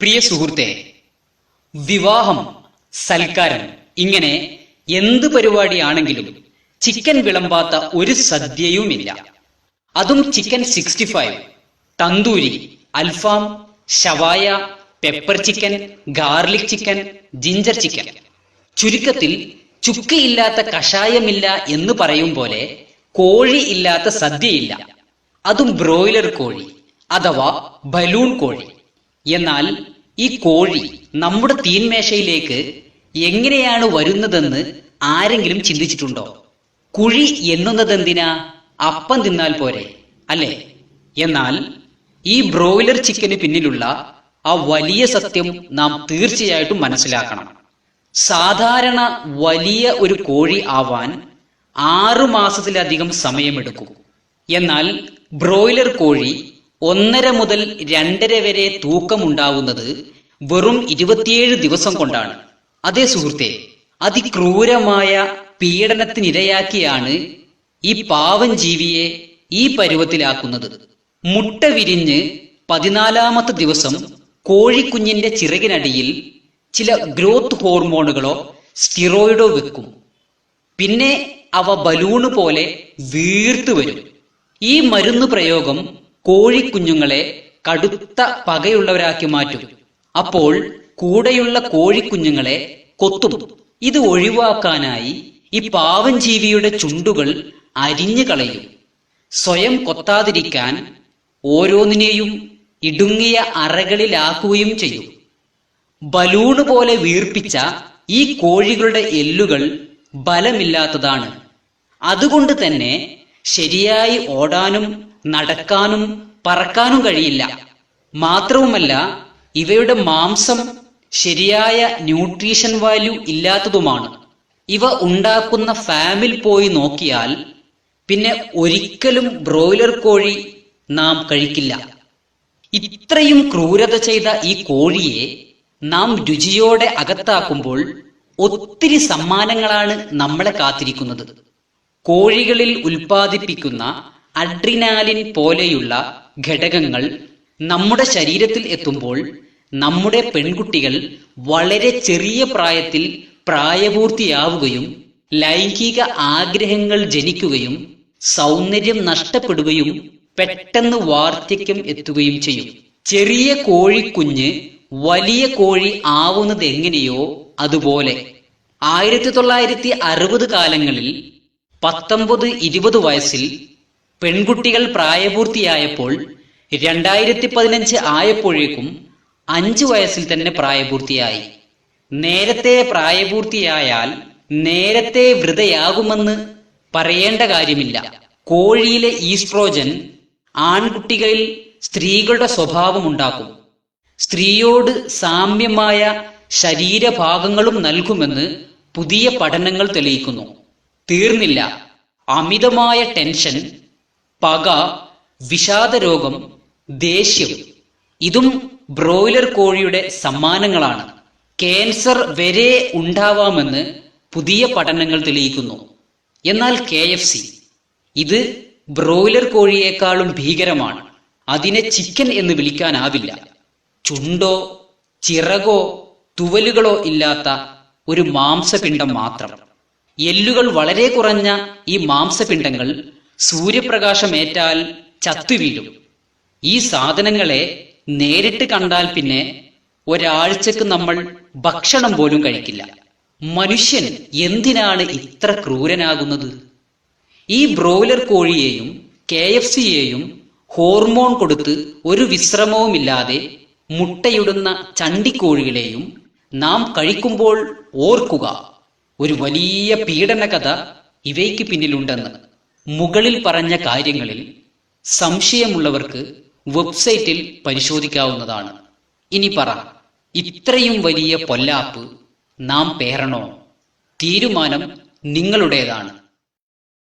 പ്രിയ സുഹൃത്തെ വിവാഹം സൽക്കാരം ഇങ്ങനെ എന്ത് പരിപാടിയാണെങ്കിലും ചിക്കൻ വിളമ്പാത്ത ഒരു സദ്യയുമില്ല. അതും ചിക്കൻ സിക്സ്റ്റി ഫൈവ് തന്തൂരി അൽഫാം ഷവായ pepper chicken garlic chicken ginger chicken. ചുരുക്കത്തിൽ ചുക്കയില്ലാത്ത കഷായമില്ല എന്ന് പറയും പോലെ കോഴി ഇല്ലാത്ത സദ്യയില്ല. അതും ബ്രോയിലർ കോഴി അഥവാ ബലൂൺ കോഴി. എന്നാൽ ഈ കോഴി നമ്മുടെ തീന്മേശയിലേക്ക് എങ്ങനെയാണ് വരുന്നതെന്ന് ആരെങ്കിലും ചിന്തിച്ചിട്ടുണ്ടോ? കുഴി എണ്ണുന്നതെന്തിനാ അപ്പം തിന്നാൽ പോരെ അല്ലേ? എന്നാൽ ഈ ബ്രോയിലർ ചിക്കന് പിന്നിലുള്ള ആ വലിയ സത്യം നാം തീർച്ചയായിട്ടും മനസ്സിലാക്കണം. സാധാരണ വലിയ ഒരു കോഴി ആവാൻ ആറു മാസത്തിലധികം സമയമെടുക്കും. എന്നാൽ ബ്രോയിലർ കോഴി ഒന്നര മുതൽ രണ്ടര വരെ തൂക്കമുണ്ടാവുന്നത് വെറും ഇരുപത്തിയേഴ് ദിവസം കൊണ്ടാണ്. അതേ സുഹൃത്തെ അതിക്രൂരമായ പീഡനത്തിനിരയാക്കിയാണ് ഈ പാവം ജീവിയെ ഈ പരുവത്തിലാക്കുന്നത്. മുട്ട വിരിഞ്ഞ് പതിനാലാമത്തെ ദിവസം കോഴിക്കുഞ്ഞിന്റെ ചിറകിനടിയിൽ ചില ഗ്രോത്ത് ഹോർമോണുകളോ സ്റ്റിറോയിഡോ വെക്കും. പിന്നെ അവ ബലൂണ് പോലെ വീർത്തു വരും. ഈ മരുന്ന് പ്രയോഗം കോഴിക്കുഞ്ഞുങ്ങളെ കടുത്ത പകയുള്ളവരാക്കി മാറ്റും. അപ്പോൾ കൂടെയുള്ള കോഴിക്കുഞ്ഞുങ്ങളെ കൊത്തും. ഇത് ഒഴിവാക്കാനായി ഈ പാവം ജീവിയുടെ ചുണ്ടുകൾ അരിഞ്ഞു കളയും. സ്വയം കൊത്താതിരിക്കാൻ ഓരോന്നിനെയും ഇടുങ്ങിയ അറകളിലാക്കുകയും ചെയ്യും. ബലൂണ് പോലെ വീർപ്പിച്ച ഈ കോഴികളുടെ എല്ലുകൾ ബലമില്ലാത്തതാണ്. അതുകൊണ്ട് തന്നെ ശരിയായി ഓടാനും നടക്കാനും പറക്കാനും കഴിയില്ല. മാത്രവുമല്ല ഇവയുടെ മാംസം ശരിയായ ന്യൂട്രീഷൻ വാല്യൂ ഇല്ലാത്തതുമാണ്. ഇവ ഉണ്ടാക്കുന്ന ഫാമിൽ പോയി നോക്കിയാൽ പിന്നെ ഒരിക്കലും ബ്രോയിലർ കോഴി നാം കഴിക്കില്ല. ഇത്രയും ക്രൂരത ചെയ്ത ഈ കോഴിയെ നാം രുചിയോടെ അകത്താക്കുമ്പോൾ ഒത്തിരി സമ്മാനങ്ങളാണ് നമ്മളെ കാത്തിരിക്കുന്നത്. കോഴികളിൽ ഉൽപ്പാദിപ്പിക്കുന്ന അഡ്രിനാലിൻ പോലെയുള്ള ഘടകങ്ങൾ നമ്മുടെ ശരീരത്തിൽ എത്തുമ്പോൾ നമ്മുടെ പെൺകുട്ടികൾ വളരെ ചെറിയ പ്രായത്തിൽ പ്രായപൂർത്തിയാവുകയും ലൈംഗിക ആഗ്രഹങ്ങൾ ജനിക്കുകയും സൗന്ദര്യം നഷ്ടപ്പെടുകയും പെട്ടെന്ന് വാർദ്ധക്യം എത്തുകയും ചെയ്യും. ചെറിയ കോഴിക്കുഞ്ഞ് വലിയ കോഴി ആവുന്നത് എങ്ങനെയോ അതുപോലെ. ആയിരത്തി തൊള്ളായിരത്തി അറുപത് കാലങ്ങളിൽ പത്തൊമ്പത് ഇരുപത് വയസ്സിൽ പെൺകുട്ടികൾ പ്രായപൂർത്തിയായപ്പോൾ രണ്ടായിരത്തി പതിനഞ്ച് ആയപ്പോഴേക്കും അഞ്ചു വയസ്സിൽ തന്നെ പ്രായപൂർത്തിയായി. നേരത്തെ പ്രായപൂർത്തിയായാൽ നേരത്തെ വൃതയാകുമെന്ന് പറയേണ്ട കാര്യമില്ല. കോഴിയിലെ ഈസ്ട്രോജൻ ആൺകുട്ടികളിൽ സ്ത്രീകളുടെ സ്വഭാവം ഉണ്ടാക്കും. സ്ത്രീയോട് സാമ്യമായ ശരീരഭാഗങ്ങളും നൽകുമെന്ന് പുതിയ പഠനങ്ങൾ തെളിയിക്കുന്നു. തീർന്നില്ല. അമിതമായ ടെൻഷൻ പക വിഷാദരോഗം ദേഷ്യം ഇതും ബ്രോയിലർ കോഴിയുടെ സമ്മാനങ്ങളാണ്. ക്യാൻസർ വരെ ഉണ്ടാവാമെന്ന് പുതിയ പഠനങ്ങൾ തെളിയിക്കുന്നു. എന്നാൽ കെ എഫ് സി ഇത് ബ്രോയിലർ കോഴിയേക്കാളും ഭീകരമാണ്. അതിനെ ചിക്കൻ എന്ന് വിളിക്കാനാവില്ല. ചുണ്ടോ ചിറകോ തുവലുകളോ ഇല്ലാത്ത ഒരു മാംസപിണ്ഡം മാത്രം. എല്ലുകൾ വളരെ കുറഞ്ഞ ഈ മാംസപിണ്ഡങ്ങൾ സൂര്യപ്രകാശമേറ്റാൽ ചത്തുവീഴും. ഈ സാധനങ്ങളെ നേരിട്ട് കണ്ടാൽ പിന്നെ ഒരാഴ്ചക്ക് നമ്മൾ ഭക്ഷണം പോലും കഴിക്കില്ല. മനുഷ്യൻ എന്തിനാണ് ഇത്ര ക്രൂരനാകുന്നത്? ഈ ബ്രോയിലർ കോഴിയെയും കെ എഫ് സിയെയും ഹോർമോൺ കൊടുത്ത് ഒരു വിശ്രമവുമില്ലാതെ മുട്ടയിടുന്ന ചണ്ടിക്കോഴികളെയും നാം കഴിക്കുമ്പോൾ ഓർക്കുക. ഒരു വലിയ പീഡന കഥ ഇവയ്ക്ക് പിന്നിലുണ്ടെന്ന്. മുകളിൽ പറഞ്ഞ കാര്യങ്ങളിൽ സംശയമുള്ളവർക്ക് വെബ്സൈറ്റിൽ പരിശോധിക്കാവുന്നതാണ്. ഇനി പറ ഇത്രയും വലിയ പൊല്ലാപ്പ് നാം പേരണോ? തീരുമാനം നിങ്ങളുടേതാണ്.